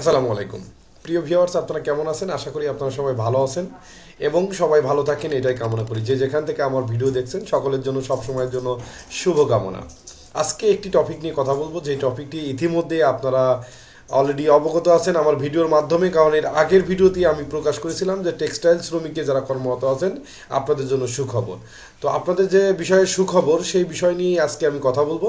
আসসালামু আলাইকুম। প্রিয় ভিউয়ার্স, আপনারা কেমন আছেন? আশা করি আপনারা সবাই ভালো আছেন এবং সবাই ভালো থাকেন, এটাই কামনা করি। যে যেখান থেকে আমার ভিডিও দেখছেন, সকলের জন্য, সব সময়ের জন্য শুভ কামনা আজকে একটি টপিক নিয়ে কথা বলব। যে টপিকটি ইতিমধ্যে আপনারা অলরেডি অবগত আছেন আমার ভিডিওর মাধ্যমে, কারণ এর আগের ভিডিওতে আমি প্রকাশ করেছিলাম যে টেক্সটাইল শ্রমিকে যারা কর্মরত আছেন, আপনাদের জন্য সুখবর। তো আপনাদের যে বিষয়ে সুখবর, সেই বিষয় নিয়ে আজকে আমি কথা বলব।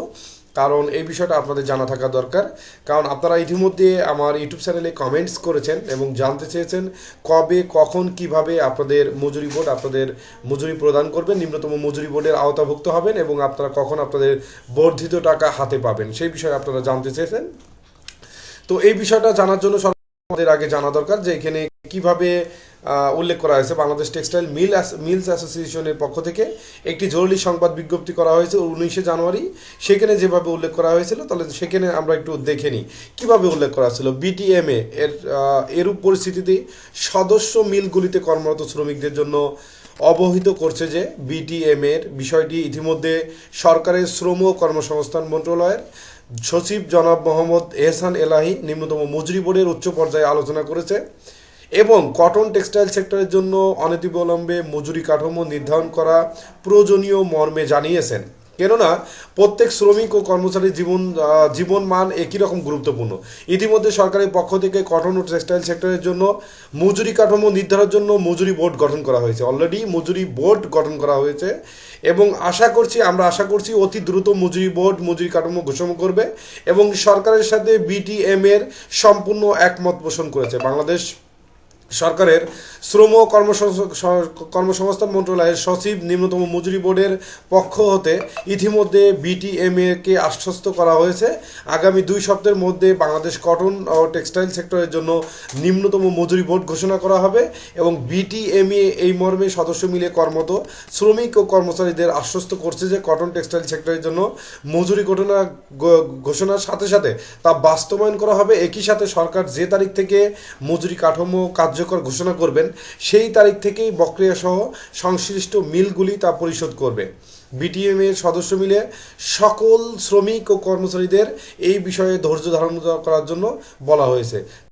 কারণ এই বিষয়টা আপনাদের জানা থাকা দরকার। কারণ আপনারা ইতিমধ্যে আমার ইউটিউব চ্যানেলে কমেন্টস করেছেন এবং জানতে চেয়েছেন কবে, কখন, কীভাবে আপনাদের মজুরি বোর্ড আপনাদের মজুরি প্রদান করবেন, নিম্নতম মজুরি বোর্ডের আওতাভুক্ত হবেন এবং আপনারা কখন আপনাদের বর্ধিত টাকা হাতে পাবেন, সেই বিষয়ে আপনারা জানতে চেয়েছেন। তো এই বিষয়টা জানার জন্য আমাদের আগে জানা দরকার যে এখানে কীভাবে উল্লেখ করা হয়েছে। বাংলাদেশ টেক্সটাইল মিল মিলস অ্যাসোসিয়েশনের পক্ষ থেকে একটি জরুরি সংবাদ বিজ্ঞপ্তি করা হয়েছে উনিশে জানুয়ারি। সেখানে যেভাবে উল্লেখ করা হয়েছিল, তাহলে সেখানে আমরা একটু দেখে নিই। কীভাবে উল্লেখ করা ছিল বিটিএমএ এর এরূপ পরিস্থিতিতে সদস্য মিলগুলিতে কর্মরত শ্রমিকদের জন্য অবহিত করছে যে বিটিএম এর বিষয়টি ইতিমধ্যে সরকারের শ্রম ও কর্মসংস্থান মন্ত্রণালয়ের সচিব জনাব মোহাম্মদ এহসান এলাহি নিম্নতম মজুরি বোর্ডের উচ্চ পর্যায়ে আলোচনা করেছে। এবং কটন টেক্সটাইল সেক্টরের জন্য অনতিবিলম্বে মজুরি কাঠামো নির্ধারণ করা প্রয়োজনীয় মর্মে জানিয়েছেন। কেননা, প্রত্যেক শ্রমিক ও কর্মচারীর জীবন জীবন মান একই রকম গুরুত্বপূর্ণ। ইতিমধ্যে সরকারের পক্ষ থেকে কটন ও টেক্সটাইল সেক্টরের জন্য মজুরি কাঠামো নির্ধারণের জন্য মজুরি বোর্ড গঠন করা হয়েছে। অলরেডি মজুরি বোর্ড গঠন করা হয়েছে এবং আশা করছি, আমরা আশা করছি অতি দ্রুত মজুরি বোর্ড মজুরি কাঠামো ঘোষণা করবে এবং সরকারের সাথে বিটিএম এর সম্পূর্ণ একমত পোষণ করেছে। বাংলাদেশ সরকারের শ্রম ও কর্মসংস- কর্মসংস্থান মন্ত্রণালয়ের সচিব নিম্নতম মজুরি বোর্ডের পক্ষ হতে ইতিমধ্যে বিটিএমএ কে আশ্বস্ত করা হয়েছে। আগামী দুই সপ্তাহের মধ্যে বাংলাদেশ কটন ও টেক্সটাইল সেক্টরের জন্য নিম্নতম মজুরি বোর্ড ঘোষণা করা হবে এবং বিটিএমএ এই মর্মে সদস্য মিলে কর্মত শ্রমিক ও কর্মচারীদের আশ্বস্ত করছে যে কটন টেক্সটাইল সেক্টরের জন্য মজুরি ঘটনা ঘোষণার সাথে সাথে তা বাস্তবায়ন করা হবে। একই সাথে সরকার যে তারিখ থেকে মজুরি কাঠামো কার্যকর ঘোষণা করবেন, সেই তারিখ থেকেই বক্রিয়া সহ সংশ্লিষ্ট মিলগুলি তা পরিশোধ করবে। বিটিএম এর সদস্য মিলে সকল শ্রমিক ও কর্মচারীদের এই বিষয়ে ধৈর্য ধারণ করার জন্য বলা হয়েছে।